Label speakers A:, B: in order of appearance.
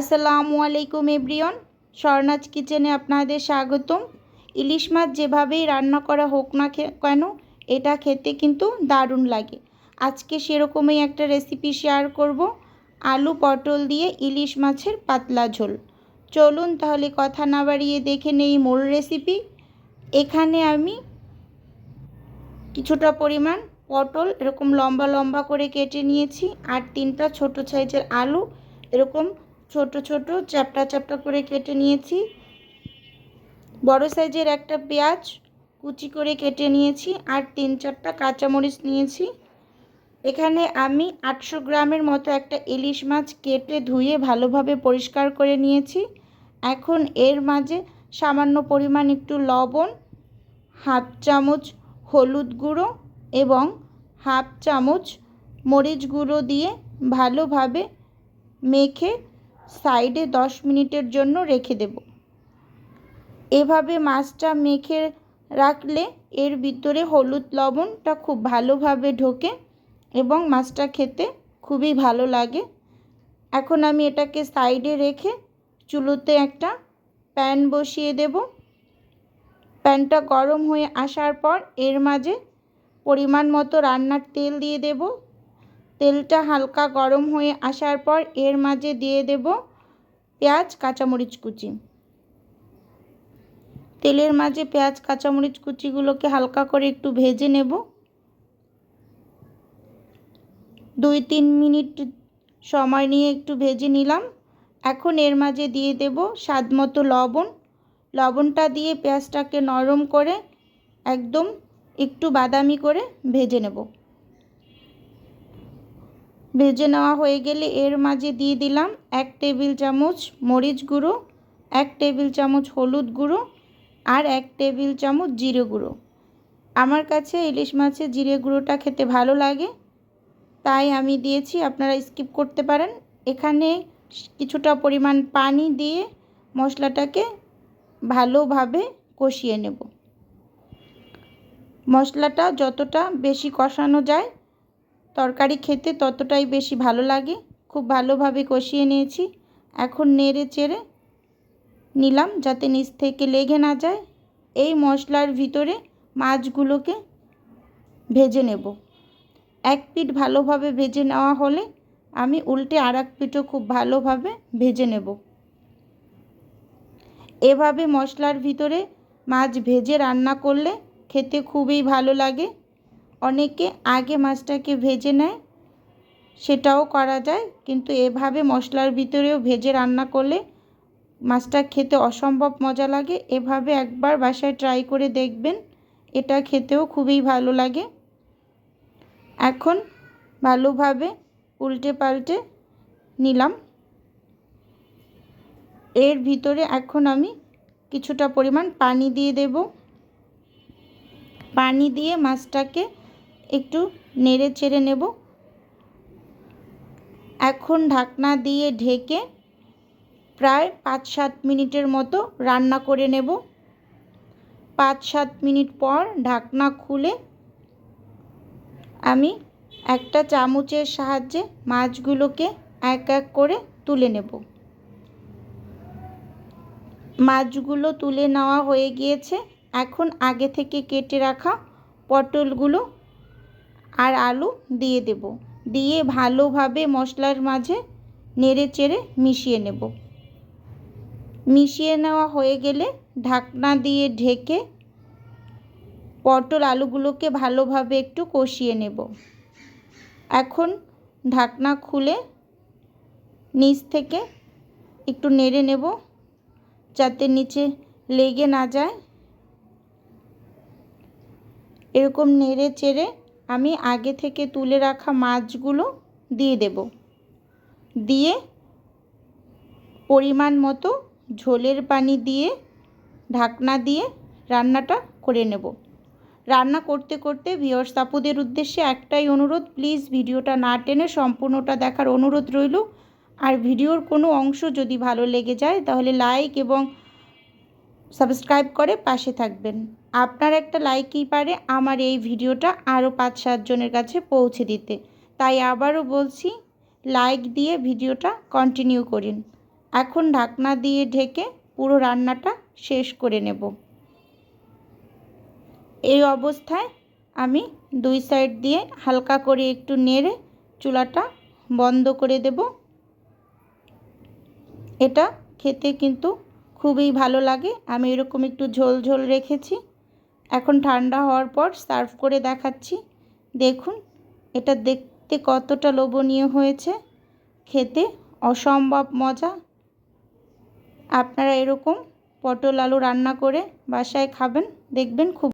A: আসসালামু আলাইকুম এভরিওন স্বর্ণাজ কিচেনে আপনাদের স্বাগতম। ইলিশ মাছ যেভাবেই রান্না করা হোক না কেন, এটা খেতে কিন্তু দারুণ লাগে। আজকে সেরকমই একটা রেসিপি শেয়ার করব। আলু পটল দিয়ে ইলিশ মাছের পাতলা ঝোল। চলুন তাহলে কথা না বাড়িয়ে দেখে নেই মূল রেসিপি এখানে আমি কিছুটা পরিমাণ পটল, এরকম লম্বা লম্বা করে কেটে নিয়েছি, আর তিনটা ছোট সাইজের আলু, এরকম ছোট ছোট চ্যাপটা চ্যাপটা করে কেটে নিয়েছি। বড় সাইজের একটা পেঁয়াজ কুচি করে কেটে নিয়েছি আর তিন চারটা কাঁচামরিচ নিয়েছি। এখানে আমি আটশো গ্রামের মতো একটা ইলিশ মাছ কেটে ধুয়ে ভালোভাবে পরিষ্কার করে নিয়েছি। এখন এর মাঝে সামান্য পরিমাণ একটু লবণ, হাফ চামচ হলুদ গুঁড়ো এবং হাফ চামচ মরিচ গুঁড়ো দিয়ে ভালোভাবে মেখে সাইডে দশ মিনিটের জন্য রেখে দেব। এভাবে মাছটা মেখে রাখলে এর ভিতরে হলুদ লবণটা খুব ভালোভাবে ঢোকে এবং মাছটা খেতে খুবই ভালো লাগে। এখন আমি এটাকে সাইডে রেখে চুলোতে একটা প্যান বসিয়ে দেব। প্যানটা গরম হয়ে আসার পর এর মাঝে পরিমাণ মতো রান্নার তেল দিয়ে দেব। তেলটা হালকা গরম হয়ে আসার পর এর মাঝে দিয়ে দেব পেঁয়াজ, কাঁচামরিচ কুচি। তেলের মাঝে পেঁয়াজ, কাঁচামরিচ কুচিগুলোকে হালকা করে একটু ভেজে নেব। দুই তিন মিনিট সময় নিয়ে একটু ভেজে নিলাম। এখন এর মাঝে দিয়ে দেব স্বাদ মতো লবণ। লবণটা দিয়ে পেঁয়াজটাকে নরম করে একদম একটু বাদামি করে ভেজে নেব। ভেজে নেওয়া হয়ে গেলে এর মাঝে দিয়ে দিলাম এক টেবিল চামচ মরিচ গুঁড়ো, এক টেবিল চামচ হলুদ গুঁড়ো আর এক টেবিল চামচ জিরে গুঁড়ো। আমার কাছে ইলিশ মাছের জিরে গুঁড়োটা খেতে ভালো লাগে, তাই আমি দিয়েছি, আপনারা স্কিপ করতে পারেন। এখানে কিছুটা পরিমাণ পানি দিয়ে মশলাটাকে ভালোভাবে কষিয়ে নেব। মশলাটা যতটা বেশি কষানো যায় তরকারি খেতে ততটাই বেশি ভালো লাগে। খুব ভালোভাবে কষিয়ে নিয়েছি। এখন নেড়ে চেড়ে নিলাম যাতে নিচ থেকে লেগে না যায়। এই মশলার ভিতরে মাছগুলোকে ভেজে নেব। এক পিঠ ভালোভাবে ভেজে নেওয়া হলে আমি উল্টে আর এক পিঠও খুব ভালোভাবে ভেজে নেব। এভাবে মশলার ভিতরে মাছ ভেজে রান্না করলে খেতে খুবই ভালো লাগে। অনেকে আগে মাছটাকে ভেজে নেয়, সেটাও করা যায়, কিন্তু এভাবে মশলার ভিতরেও ভেজে রান্না করলে মাছটা খেতে অসম্ভব মজা লাগে। এভাবে একবার বাসায় ট্রাই করে দেখবেন, এটা খেতেও খুবই ভালো লাগে। এখন ভালোভাবে উল্টে পাল্টে নিলাম। এর ভিতরে এখন আমি কিছুটা পরিমাণ পানি দিয়ে দেব। পানি দিয়ে মাছটাকে একটু নেড়ে চেড়ে নেব। এখন ঢাকনা দিয়ে ঢেকে প্রায় পাঁচ সাত মিনিটের মতো রান্না করে নেব। পাঁচ সাত মিনিট পর ঢাকনা খুলে আমি একটা চামচের সাহায্যে মাছগুলোকে এক এক করে তুলে নেব। মাছগুলো তুলে নেওয়া হয়ে গিয়েছে। এখন আগে থেকে কেটে রাখা পটলগুলো আর আলু দিয়ে দেব। দিয়ে ভালোভাবে মশলার মাঝে নেড়ে চেড়ে মিশিয়ে নেব। মিশিয়ে নেওয়া হয়ে গেলে ঢাকনা দিয়ে ঢেকে পটল আলুগুলোকে ভালোভাবে একটু কষিয়ে নেব। এখন ঢাকনা খুলে নিচ থেকে একটু নেড়ে নেব যাতে নিচে লেগে না যায়। এরকম নেড়ে চেড়ে আমি আগে থেকে তুলে রাখা মাছগুলো দিয়ে দেব। দিয়ে পরিমাণ মতো ঝোলের পানি দিয়ে, ঢাকনা দিয়ে রান্নাটা করে নেব। রান্না করতে করতে ভিওর্স তাপুদের উদ্দেশ্যে একটাই অনুরোধ প্লিজ ভিডিওটা না টেনে সম্পূর্ণটা দেখার অনুরোধ রইল। আর ভিডিওর কোনো অংশ যদি ভালো লেগে যায়, তাহলে লাইক এবং সাবস্ক্রাইব করে পাশে থাকবেন। আপনার একটা লাইকই পারে আমার এই ভিডিওটা আরও পাঁচ সাতজনের কাছে পৌঁছে দিতে। তাই আবারও বলছি লাইক দিয়ে ভিডিওটা কন্টিনিউ করুন। এখন ঢাকনা দিয়ে ঢেকে পুরো রান্নাটা শেষ করে নেব। এই অবস্থায় আমি দুই সাইড দিয়ে হালকা করে একটু নেড়ে চুলাটা বন্ধ করে দেব। এটা খেতে কিন্তু খুবই ভালো লাগে। আমি এরকম একটু ঝোল ঝোল রেখেছি। এখন ঠান্ডা হওয়ার পর সার্ভ করে দেখাচ্ছি। দেখুন, এটা দেখতে কতটা লোভনীয় হয়েছে। খেতে অসম্ভব মজা। আপনারা এরকম পটল আলু রান্না করে বাসায় খাবেন, দেখবেন খুব